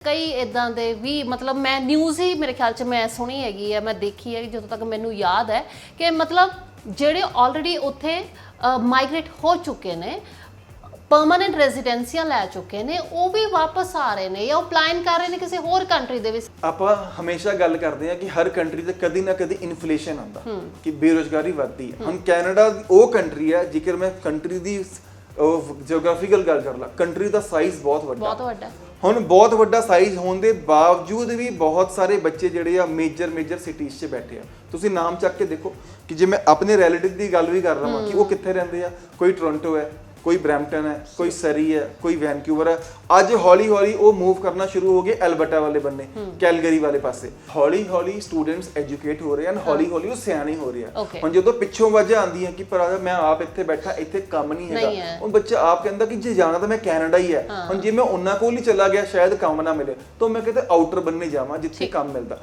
ਕਈ ਇਦਾਂ ਦੇ ਵੀ ਮਤਲਬ ਮੈਂ ਨਿਊਜ਼ ਹੀ ਮੇਰੇ ਖਿਆਲ ਚ ਮੈਂ ਸੁਣੀ ਹੈਗੀ ਹੈ ਮੈਂ ਦੇਖੀ ਹੈ ਜਦੋਂ ਤੱਕ ਮੈਨੂੰ ਯਾਦ ਹੈ ਕਿ ਮਤਲਬ ਜਿਹੜੇ ਆਲਰੇਡੀ ਉੱਥੇ ਮਾਈਗ੍ਰੇਟ ਹੋ ਚੁੱਕੇ ਨੇ ਪਰਮਨੈਂਟ ਰੈਜ਼ੀਡੈਂਸੀਆਂ ਲੈ ਚੁੱਕੇ ਨੇ ਉਹ ਵੀ ਵਾਪਸ ਆ ਰਹੇ ਨੇ ਜਾਂ ਉਹ ਪਲਾਨ ਕਰ ਰਹੇ ਨੇ ਕਿਸੇ ਹੋਰ ਕੰਟਰੀ ਦੇ ਵਿੱਚ? ਆਪਾਂ ਹਮੇਸ਼ਾ ਗੱਲ ਕਰਦੇ ਹਾਂ ਕਿ ਹਰ ਕੰਟਰੀ ਤੇ ਕਦੀ ਨਾ ਕਦੀ ਇਨਫਲੇਸ਼ਨ ਆਉਂਦਾ ਕਿ ਬੇਰੋਜ਼ਗਾਰੀ ਵੱਧਦੀ ਹੈ। ਹੁਣ ਕੈਨੇਡਾ ਉਹ ਕੰਟਰੀ ਹੈ ਜੇਕਰ ਮੈਂ ਕੰਟਰੀ ਦੀ ਜੀਓਗ੍ਰਾਫੀਕਲ ਗੱਲ ਕਰ ਲਾਂ। ਕੰਟਰੀ ਦਾ ਸਾਈਜ਼ ਬਹੁਤ ਵੱਡਾ। ਬਹੁਤ ਵੱਡਾ। ਹੁਣ ਬਹੁਤ ਵੱਡਾ ਸਾਈਜ਼ ਹੋਣ ਦੇ ਬਾਵਜੂਦ ਵੀ ਬਹੁਤ ਸਾਰੇ ਬੱਚੇ ਜਿਹੜੇ ਆ ਮੇਜਰ ਮੇਜਰ ਸਿਟੀਜ਼ 'ਚ ਬੈਠੇ ਆ। ਤੁਸੀਂ ਨਾਮ ਚੱਕ ਕੇ ਦੇਖੋ ਕਿ ਜੇ ਮੈਂ ਆਪਣੇ ਰਿਲੇਟਿਵ ਦੀ ਗੱਲ ਵੀ ਕਰ ਰਹਾ ਹਾਂ ਕਿ ਉਹ ਕਿੱਥੇ ਰਹਿੰਦੇ ਆ? ਕੋਈ ਟੋਰਾਂਟੋ ਹੈ ਕੋਈ ਬ੍ਰੈਂਪਟਨ ਹੈ ਕੋਈ ਸਰੀ ਹੈ ਕੋਈ ਵੈਨਕੂਵਰ ਹੈ। ਅੱਜ ਹੌਲੀ ਹੌਲੀ ਉਹ ਮੂਵ ਕਰਨਾ ਸ਼ੁਰੂ ਹੋ ਗਏ ਐਲਬਰਟਾ ਵਾਲੇ ਬੰਨੇ ਕੈਲਗਰੀ ਵਾਲੇ ਪਾਸੇ। ਹੌਲੀ ਹੌਲੀ ਸਟੂਡੈਂਟਸ ਐਜੂਕੇਟ ਹੋ ਰਹੇ ਹਨ ਹੌਲੀ ਹੌਲੀ ਉਹ ਸਿਆਣੇ ਹੋ ਰਹੇ ਆ. ਹੁਣ ਜਦੋਂ ਪਿੱਛੋਂ ਵਜ੍ਹਾ ਆਉਂਦੀ ਹੈ ਕਿ ਭਰਾ ਮੈਂ ਆਪ ਇੱਥੇ ਬੈਠਾ ਇੱਥੇ ਕੰਮ ਨਹੀਂ ਹੈਗਾ। ਹੁਣ ਬੱਚਾ ਆਪ ਕਹਿੰਦਾ ਕਿ ਜੇ ਜਾਣਾ ਤਾਂ ਮੈਂ ਕੈਨੇਡਾ ਹੀ ਹੈ। ਹੁਣ ਜੇ ਮੈਂ ਉਹਨਾਂ ਕੋਲ ਹੀ ਚਲਾ ਗਿਆ ਸ਼ਾਇਦ ਕੰਮ ਨਾ ਮਿਲੇ ਤਾਂ ਮੈਂ ਕਿਤੇ ਆਊਟਰ ਬੰਨੇ ਜਾਵਾਂ ਜਿੱਥੇ ਕੰਮ ਮਿਲਦਾ।